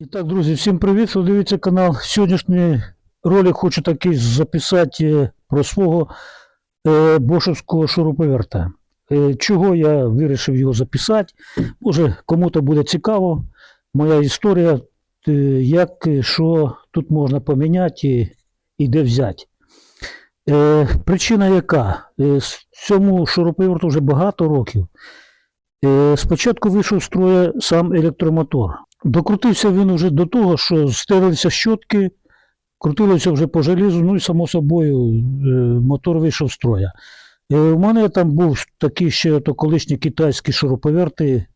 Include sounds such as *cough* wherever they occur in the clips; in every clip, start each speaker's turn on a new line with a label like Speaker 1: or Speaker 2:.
Speaker 1: І так, друзі, всім привіт! Ви дивіться канал. Сьогоднішній ролик хочу такий записати е, про свого е, бошевського шуруповерта. Е, чого я вирішив його записати? Може, кому-то буде цікаво. Моя історія, е, як, е, що тут можна поміняти і, і де взяти. Е, причина яка? Е, цьому шуруповерту вже багато років. Е, спочатку вийшов з строя сам електромотор. Докрутився він уже до того, що стерлися щотки, крутилося вже по желізу, ну і само собою е, мотор вийшов з строя. Е, У мене там був такий ще то колишні китайські шуруповерти.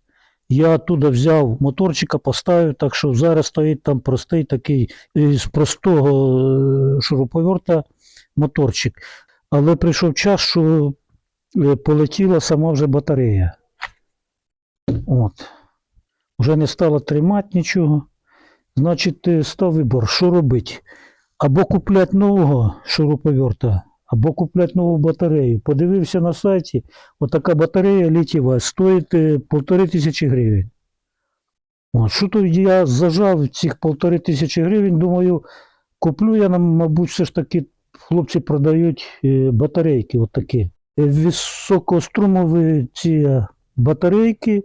Speaker 1: Я туди взяв моторчика, поставив, так що зараз стоїть там простий такий з простого е, шуруповерта моторчик. Але прийшов час, що е, полетіла сама вже батарея. От вже не стало тримати нічого. Значить, став вибор, що робити? Або купляти нового шуруповерта, або купляти нову батарею. Подивився на сайті, отака батарея літєва стоїть е, полтори тисячі гривень. От, що то я зажав цих полтори тисячі гривень, думаю, куплю я, мабуть, все ж таки хлопці продають е, батарейки отакі. Е, Високострумові ці батарейки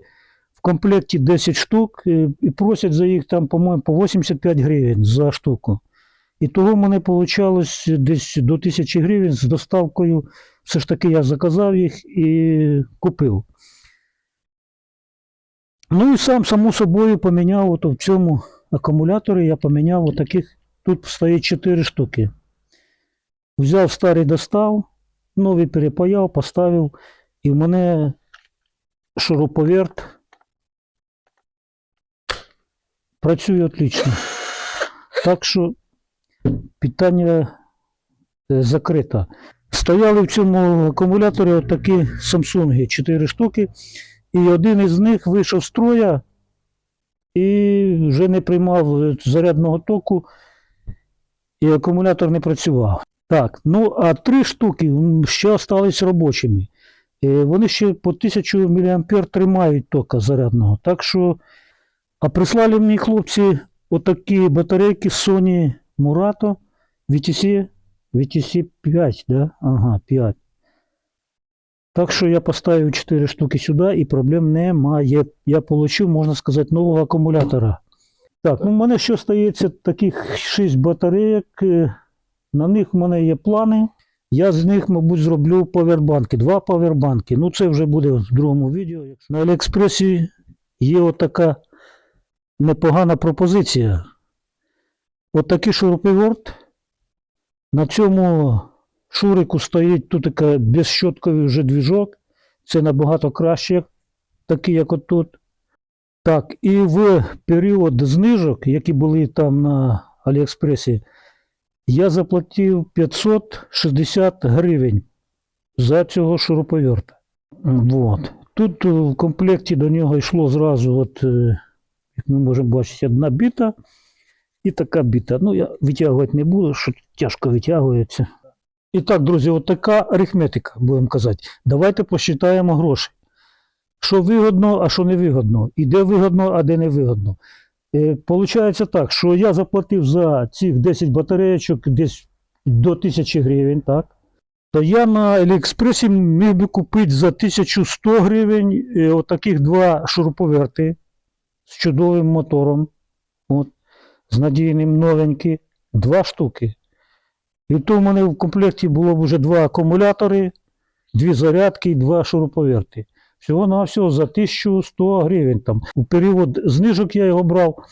Speaker 1: комплекті 10 штук е, і просять за їх там, по-моєму, по 85 гривень за штуку. І того в мене вийшло десь до 1000 гривень з доставкою. Все ж таки я заказав їх і купив. Ну і сам, само собою, поміняв ото в цьому акумуляторі, я поміняв отаких, тут стоїть 4 штуки. Взяв старий достав, новий перепаяв, поставив, і в мене шуруповерт працює отлично. Так що питання е, закрите. Стояли в цьому акумуляторі такі Samsung 4 штуки, і один із них вийшов з строя і вже не приймав е, зарядного току, і акумулятор не працював. Так, ну а три штуки ще залишились робочими. Е, Вони ще по 1000 мА тримають тока зарядного. Так що, а прислали мені хлопці отакі батарейки Sony Murato VTC, VTC 5, да? Ага, 5. Так що я поставив 4 штуки сюди і проблем немає. Я отримав, можна сказати, нового акумулятора. Так, ну в мене ще стається таких 6 батарейок. е, На них в мене є плани. Я з них, мабуть, зроблю павербанки. Два павербанки. Ну, це вже буде в другому відео. На Аліекспресі є отака непогана пропозиція. Отакий шуруповерт. На цьому шурику стоїть тут така безщотковий вже двіжок. Це набагато краще, такий, як отут. Так, і в період знижок, які були там на Аліекспресі, я заплатив 560 гривень за цього шуруповерта. Вот. Тут в комплекті до нього йшло зразу, от, е, як ми можемо бачити, одна біта і така біта. Ну, я витягувати не буду, що тяжко витягується. І так, друзі, от така арифметика, будемо казати. Давайте посчитаємо гроші. Що вигодно, а що не вигодно. І де вигодно, а де не вигодно. Е, Получається так, що я заплатив за цих 10 батареєчок десь до 1000 гривень, так? То я на Аліекспресі міг би купити за 1100 гривень е, отаких два шуруповерти з чудовим мотором. От, з надійним новенькі. Два штуки. І то в мене в комплекті було б вже два акумулятори, дві зарядки і два шуруповерти. Всього на всього за 1100 гривень. Там. У період знижок я його брав.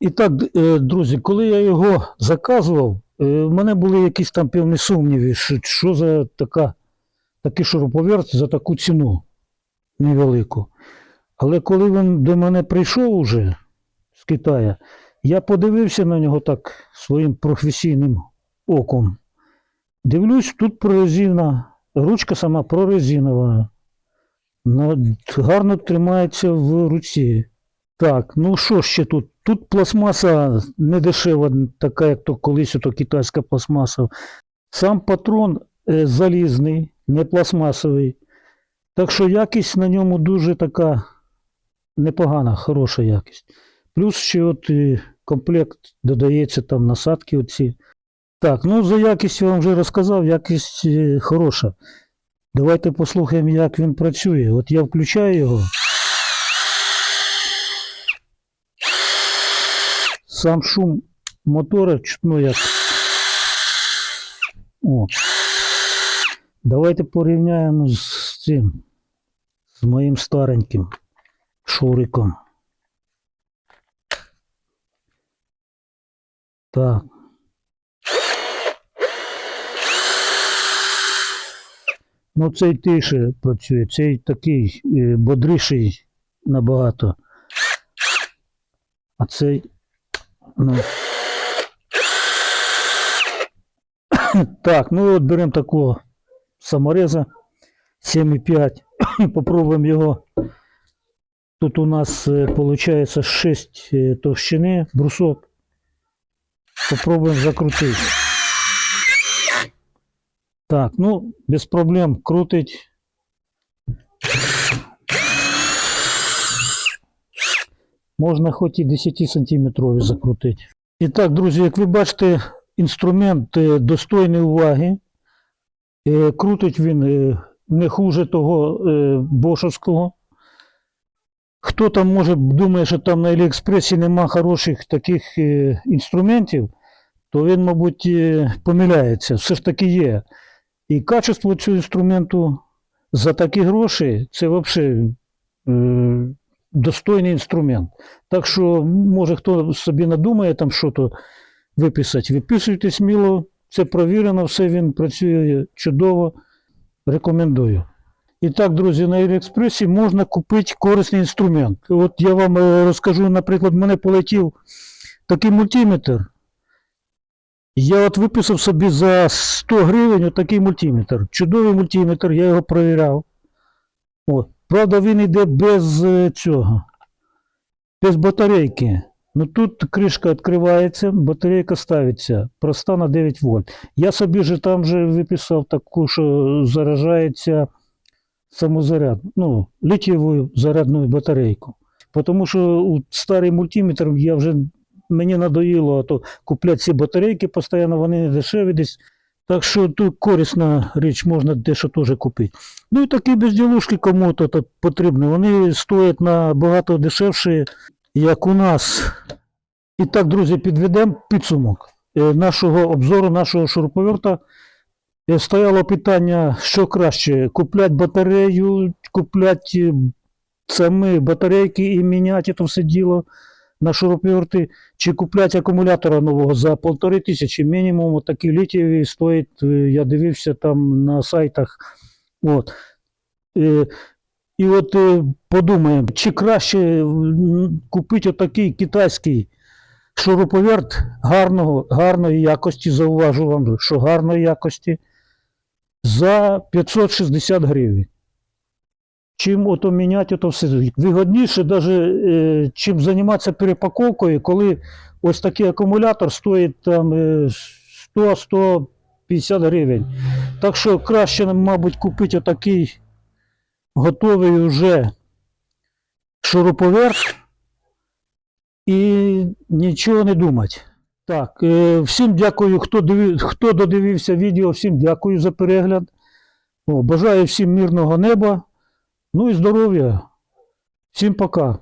Speaker 1: І так, е, друзі, коли я його заказував, е, в мене були якісь там певні сумніви, що за така, такий шуруповерт за таку ціну невелику. Але коли він до мене прийшов уже з Китаю, я подивився на нього так своїм професійним оком. Дивлюсь, тут прорезина, ручка сама прорезинова. Гарно тримається в руці. Так, ну що ще тут? Тут пластмаса не дешева, така, як то колись ото китайська пластмаса. Сам патрон е, залізний, не пластмасовий. Так що якість на ньому дуже така непогана, хороша якість. Плюс ще от комплект додається там насадки оці. Так, ну за якість я вам вже розказав, якість е, хороша. Давайте послухаємо, як він працює. От я включаю його. Сам шум мотора чутно як. О. Давайте порівняємо з цим, з моїм стареньким шуриком. Так. Ну, цей тише працює, цей такий е, бодріший набагато. А цей. Ну. *coughs* Так, ну от беремо такого самореза 7,5. *coughs* Попробуємо його. Тут у нас виходить 6 товщини брусок. Попробуємо закрутити. Так, ну, без проблем крутить. Можна хоч і 10 сантиметрові закрутити. І так, друзі, як ви бачите, інструмент е, достойний уваги. Е, Крутить він е, не хуже того е, бошовського. Хто там може думає, що там на Аліекспресі нема хороших таких е, інструментів, то він, мабуть, е, помиляється. Все ж таки є. І качество цього інструменту за такі гроші це взагалі е, достойний інструмент. Так що, може, хто собі надумає там щось виписати, виписуйте сміло, це провірено, все він працює чудово. Рекомендую. І так, друзі, на Аліекспресі можна купити корисний інструмент. От я вам е, розкажу, наприклад, мене полетів такий мультиметр. Я от виписав собі за 100 гривень отакий мультиметр. Чудовий мультиметр, я його перевіряв. От. Правда, він йде без е, цього, без батарейки. Ну тут кришка відкривається, батарейка ставиться, проста на 9 вольт. Я собі же там же виписав таку, що заражається самозаряд, ну, літієву зарядну батарейку. Тому що старий мультиметр я вже мені надоїло а то купляти ці батарейки постійно, вони не дешеві десь. Так що тут корисна річ, можна дещо теж купити. Ну і такі безділушки кому-то потрібні. Вони стоять набагато дешевше, як у нас. І так, друзі, підведемо підсумок е, нашого обзору, нашого шуруповерта. Е, Стояло питання, що краще, купляти батарею, купляти самі батарейки і міняти це все діло на шуруповерти, чи купляти акумулятора нового за полтори тисячі мінімум. Такі літієві стоять, е, я дивився там на сайтах. От. Е, І от е, подумаємо, чи краще купити отакий китайський шуруповерт гарного, гарної якості, зауважу вам, що гарної якості, за 560 гривень. Чим ото міняти ото все. Вигодніше, даже, е, чим займатися перепаковкою, коли ось такий акумулятор стоїть там е, 100-150 гривень. Так що краще, мабуть, купити отакий готовий уже шуруповерт і нічого не думати. Так, е, всім дякую, хто, дивив, хто додивився відео, всім дякую за перегляд. О, бажаю всім мирного неба. Ну і здоров'я. Всім пока.